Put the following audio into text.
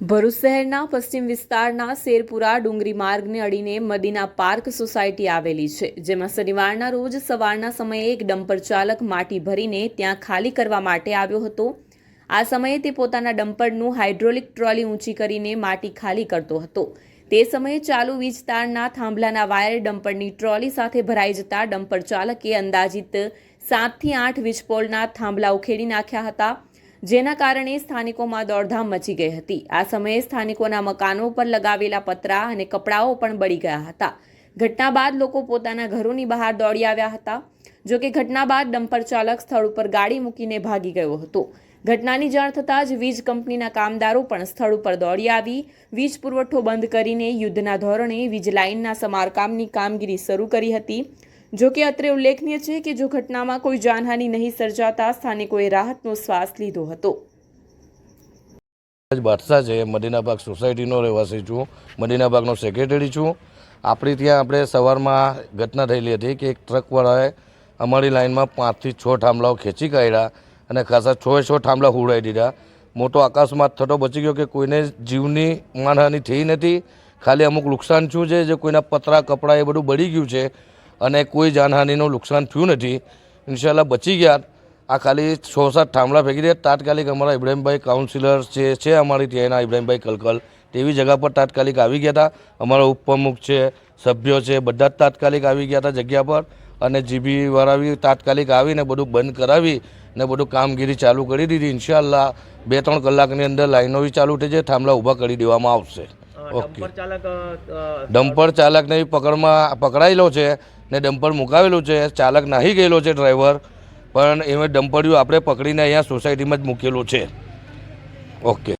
ભરૂચ શહેરના પશ્ચિમ વિસ્તારના શેરપુરા ડુંગરી માર્ગને અડીને મદીના પાર્ક સોસાયટી આવેલી છે, જેમાં શનિવારના રોજ સવારના સમયે એક ડમ્પર ચાલક માટી ભરીને ત્યાં ખાલી કરવા માટે આવ્યો હતો. આ સમયે તે પોતાના ડમ્પરનું હાઇડ્રોલિક ટ્રોલી ઊંચી કરીને માટી ખાલી કરતો હતો. તે સમયે ચાલુ વીજ તારના થાંભલાના વાયર ડમ્પરની ટ્રોલી સાથે ભરાઈ જતા ડમ્પર ચાલકે અંદાજિત સાતથી આઠ વીજપોલના થાંભલા ઉખેડી નાખ્યા હતા. જેના કારણે સ્થાનિકોમાં દોડધામ મચી ગઈ હતી. આ સમયે સ્થાનિકોના મકાનો પર લગાવેલા પતરા અને કપડાઓ પણ બળી ગયા હતા. ઘટના બાદ લોકો પોતાના ઘરોની બહાર દોડી આવ્યા હતા, જો કે ઘટના બાદ ડમ્પર ચાલક સ્થળ ઉપર ગાડી મૂકીને ભાગી ગયો હતો. ઘટનાની જાણ થતાં જ વીજ કંપનીના કામદારો પણ સ્થળ ઉપર દોડી આવી, વીજ પુરવઠો બંધ કરીને યુદ્ધના ધોરણે વીજ લાઇનના સમારકામની કામગીરી શરૂ કરી હતી. જો કે અત્રે ઉલ્લેખનીય છે કે જો ઘટનામાં કોઈ જાનહાનિ નહીં સર્જાતા સ્થાનિકોએ રાહતનો શ્વાસ લીધો હતો. બાદશાહ છે મદીનાબાગ સોસાયટીનો રહેવાસી છું, મદીનાબાગનો સેક્રેટરી છું, આપણી ત્યાં આપણે સવારમાં ઘટના થયેલી હતી કે એક ટ્રકવાળાએ અમારી લાઇનમાં પાંચથી છ થાંભલાઓ ખેંચી કાઢ્યા અને ખાસા છ છ થાંભલા હુડાઈ દીધા. મોટો અકસ્માત થતો બચી ગયો કે કોઈને જીવની માનહાનિ થઈ નથી. ખાલી અમુક નુકસાન શું છે, જે કોઈના પતરા, કપડાં એ બધું બળી ગયું છે અને કોઈ જાનહાનિનું નુકસાન થયું નથી. ઇન્શાલ્લાહ બચી ગયા. આ ખાલી છ સાત થાંભલા ફેંકી દે તાત્કાલિક અમારા ઇબ્રાહીમભાઈ કાઉન્સિલર છે છે અમારી ત્યાંના ઇબ્રાહીમભાઈ કલકલ તેવી જગા પર તાત્કાલિક આવી ગયા હતા. અમારા ઉપપ્રમુખ છે સભ્યો છે બધા જ તાત્કાલિક આવી ગયા હતા જગ્યા પર. અને જીબી વરાવી બી તાત્કાલિક આવીને બધું બંધ કરાવી ને બધું કામગીરી ચાલુ કરી દીધી. ઇન્શાલ્લાહ બે ત્રણ કલાકની અંદર લાઈનો બી ચાલુ થઈ જાય થાંભલા ઊભા કરી દેવામાં આવશે. ઓકે ડમ્પર ચાલકને પકડમાં પકડાયેલો છે. ને ડમ્પર મુકાવેલું છે. ચાલક નાહી ગયેલો છે ડ્રાઈવર, પણ એમાં ડમ્પર્યું આપણે પકડીને અહીંયા સોસાયટીમાં જ મૂકેલું છે. ઓકે.